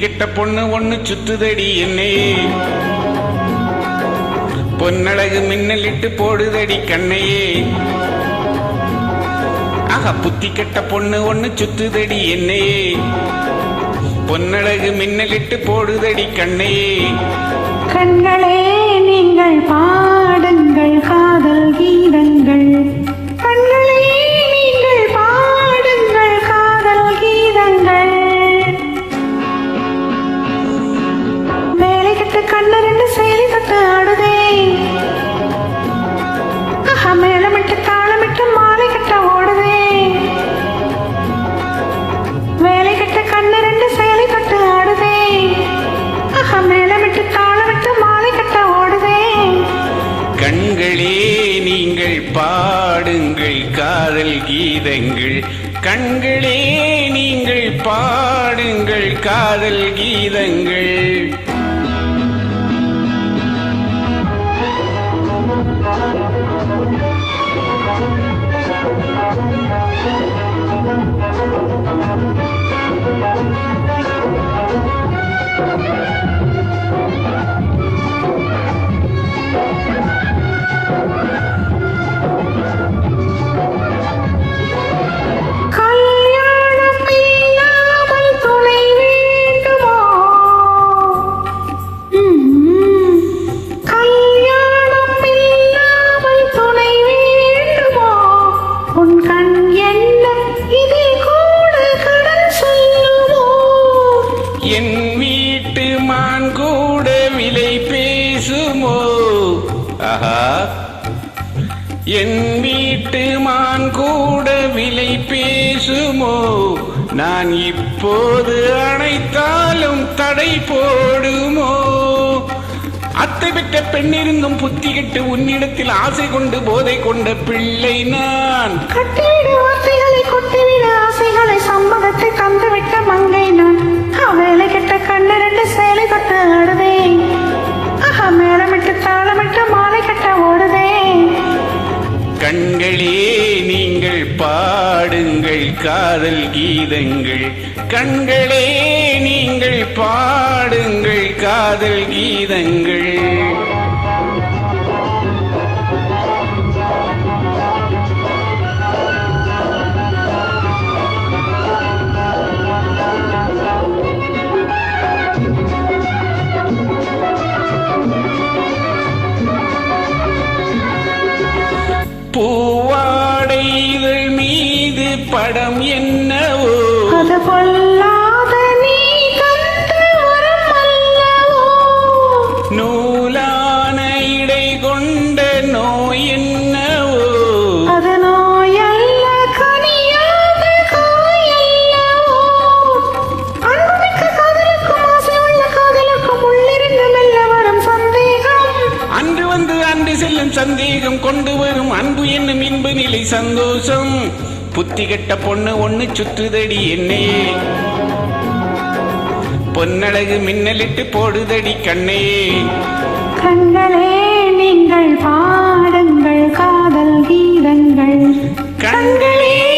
கெட்ட பொண்ணு ஒண்ணு சுத்துதடி என்னே. பொன்னழகு மின்னலிட்டு போடுதடி கண்ணையே. ஆக புத்தி கெட்ட பொண்ணு ஒண்ணு சுத்துதடி என்னையே பொன்னழகு மின்னலிட்டு போடுதடி கண்ணையே. கண்களே நீங்கள் பாடுங்கள் காதல் கீதங்கள். கண்களே கண்ணு ரெண்டு செயலி கட்டு ஆடுதே. மேளமிட்டு தாளமிட்டு மாலை கட்ட ஓடுதே. வேலை கட்ட கண்ணு ரெண்டு செயலி கட்டு ஆடுதே. மேளமிட்டு தாளமிட்டு மாலை கட்ட ஓடுதே. கண்களே நீங்கள் பாடுங்கள் காதல் கீதங்கள். கண்களே நீங்கள் பாடுங்கள் காதல் கீதங்கள். Thank you. வீட்டு மான் கூட விலை பேசுமோ? ஆஹா. என் வீட்டு மான் கூட விலை பேசுமோ? நான் இப்போது அணைத்தாலும் தடை போடுமோ? அத்தை பெற்ற பெண்ணிருந்தும் புத்தி கெட்டு உன்னிடத்தில் ஆசை கொண்டு போதை கொண்ட பிள்ளை நான். கட்டிவிடு பாடுங்கள் காதல் கீதங்கள். கண்களே நீங்கள் பாடுங்கள் காதல் கீதங்கள். பூவாடை படம் என்னவோ? அது பொல்லாத நீ நூலான இடை கொண்ட நோய் என்னவோ? அது நோயல்ல கனியாத காயல்லவோ? அன்புமிக்க காதலுக்கும் ஆசை உள்ள காதலுக்கும் உள்ளிருந்து மெல்ல வரும் சந்தேகம். அன்று வந்து அன்று செல்லும் சந்தேகம் கொண்டு வரும் அன்பு என்னும் இன்பு நிலை சந்தோஷம். புத்தி கெட்ட பொண்ணு ஒண்ணு சுற்றுதடி என்னே. பொன்னழகு மின்னலிட்டு போடுதடி கண்ணே. கண்களே நீங்கள் பாடுங்கள் காதல் கீதங்கள். கண்களே